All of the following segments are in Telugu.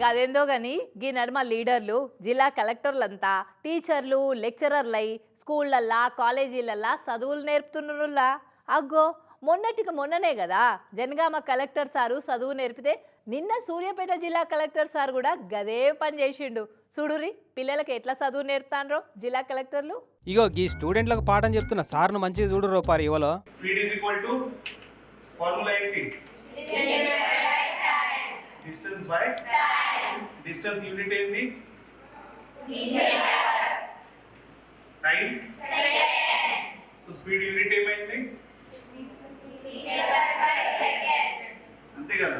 గదేందో గాని గీ నడుమ లీడర్లు జిల్లా కలెక్టర్లంతా టీచర్లు లెక్చరర్లై స్కూళ్ళల్లా కాలేజీలల్లా చదువులు నేర్పుతున్నరులా అగ్గో మొన్నటికి మొన్ననే కదా జనగామ కలెక్టర్ సారు చదువు నేర్పితే నిన్న సూర్యాపేట జిల్లా కలెక్టర్ సార్ కూడా గదే పని చేసిండు. చూడురి పిల్లలకి ఎట్లా చదువు నేర్పుతాండ్రో జిల్లా కలెక్టర్లు? ఇగో ఈ స్టూడెంట్లకు పాఠం చెప్తున్న సార్ను మంచిగా చూడు రూపారు ఇవలో speed is equal to formula ఏంటి డిస్టెన్స్ యూనిట్ ఏంది? టైం సో స్పీడ్ యూనిట్ ఏమైంది? అంతే కదా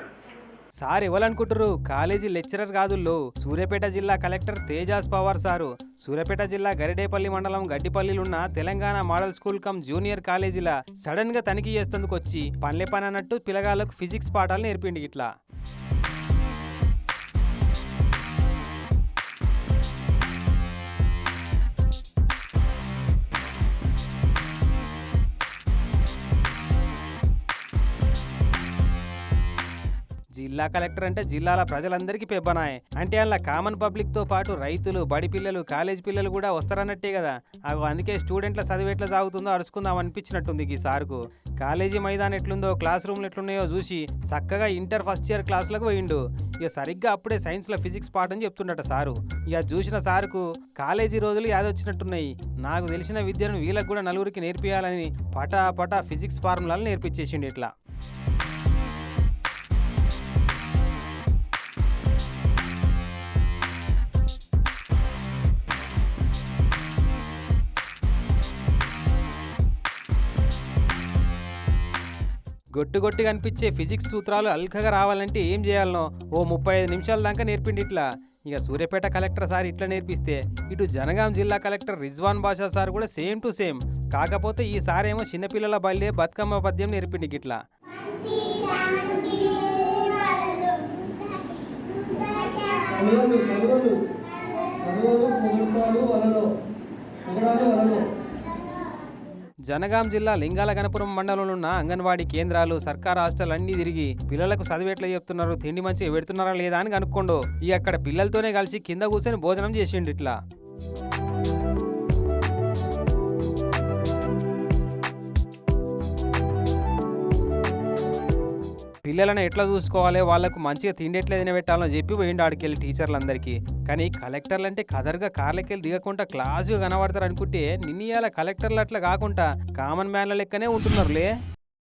సార్ ఇవ్వాలనుకుంటారు కాలేజీ లెక్చరర్ కాదుల్లో సూర్యాపేట జిల్లా కలెక్టర్ తేజాస్ పవార్ సారు. సూర్యాపేట జిల్లా గరిడేపల్లి మండలం గడ్డిపల్లిలున్న Telangana model school cum junior కాలేజీల సడన్గా తనిఖీ చేస్తుందుకు వచ్చి పనిలే పని అన్నట్టు పిల్లగాళ్ళకు ఫిజిక్స్ పాఠాలు నేర్పిండి ఇట్లా. జిల్లా కలెక్టర్ అంటే జిల్లాల ప్రజలందరికీ పెబ్బనాయ్. అంటే అలా కామన్ పబ్లిక్తో పాటు రైతులు బడి పిల్లలు కాలేజ్ పిల్లలు కూడా వస్తారన్నట్టే కదా. అగో అందుకే స్టూడెంట్ల చదువు ఎట్లా సాగుతుందో అరుచుకుందాం అనిపించినట్టుంది ఈ సార్కు. కాలేజీ మైదానం ఎట్లుందో క్లాస్ రూమ్లు ఎట్లున్నాయో చూసి చక్కగా ఇంటర్ ఫస్ట్ ఇయర్ క్లాసులకు పోయిండు. ఇక సరిగ్గా అప్పుడే సైన్స్లో ఫిజిక్స్ పాఠం చెప్తుండట సారు. ఇక చూసిన సారుకు కాలేజీ రోజులు యాదొచ్చినట్టున్నాయి. నాకు తెలిసిన విద్యను వీళ్ళకు కూడా నలుగురికి నేర్పియాలని పటా పటా ఫిజిక్స్ ఫార్ములాలు నేర్పించేసిండు ఇట్లా. గొట్టు కనిపించే ఫిజిక్స్ సూత్రాలు అల్కగా రావాలంటే ఏం చేయాలనో ఓ ముప్పై ఐదు నిమిషాల దాకా నేర్పిండి ఇట్లా. ఇక సూర్యాపేట కలెక్టర్ సార్ ఇట్లా నేర్పిస్తే ఇటు జనగాం జిల్లా కలెక్టర్ రిజ్వాన్ బాషా సార్ కూడా సేమ్ టు సేమ్. కాకపోతే ఈ సారేమో చిన్నపిల్లల బల్లే బతుకమ్మ పద్యం నేర్పిండి గిట్లా కలువలు కలువలు కలువలు పొగడతాలు జనగాం జిల్లా లింగాల గణపురం మండలంలో ఉన్న అంగన్వాడీ కేంద్రాలు సర్కార్ హాస్టల్ అన్ని తిరిగి పిల్లలకు చదువు ఎట్లా చెప్తున్నారు. తిండి మంచిగా పెడుతున్నారా లేదా అని కనుక్కోండు. ఇక అక్కడ పిల్లలతోనే కలిసి కింద కూర్చొని భోజనం చేసిండు ఇట్లా. పిల్లలను ఎట్లా చూసుకోవాలి? వాళ్ళకు మంచిగా తిండి ఎట్లా తినబెట్టాలో చెప్పి పోయిండు ఆడికెళ్ళి టీచర్లందరికీ. కానీ కలెక్టర్లు అంటే కదర్గా కార్లకెళ్ళి దిగకుండా క్లాసుగా కనబడతారు అనుకుంటే నిన్నయాల కలెక్టర్లు అట్లా కాకుండా కామన్ మ్యాన్ల లెక్కనే ఉంటున్నారులే.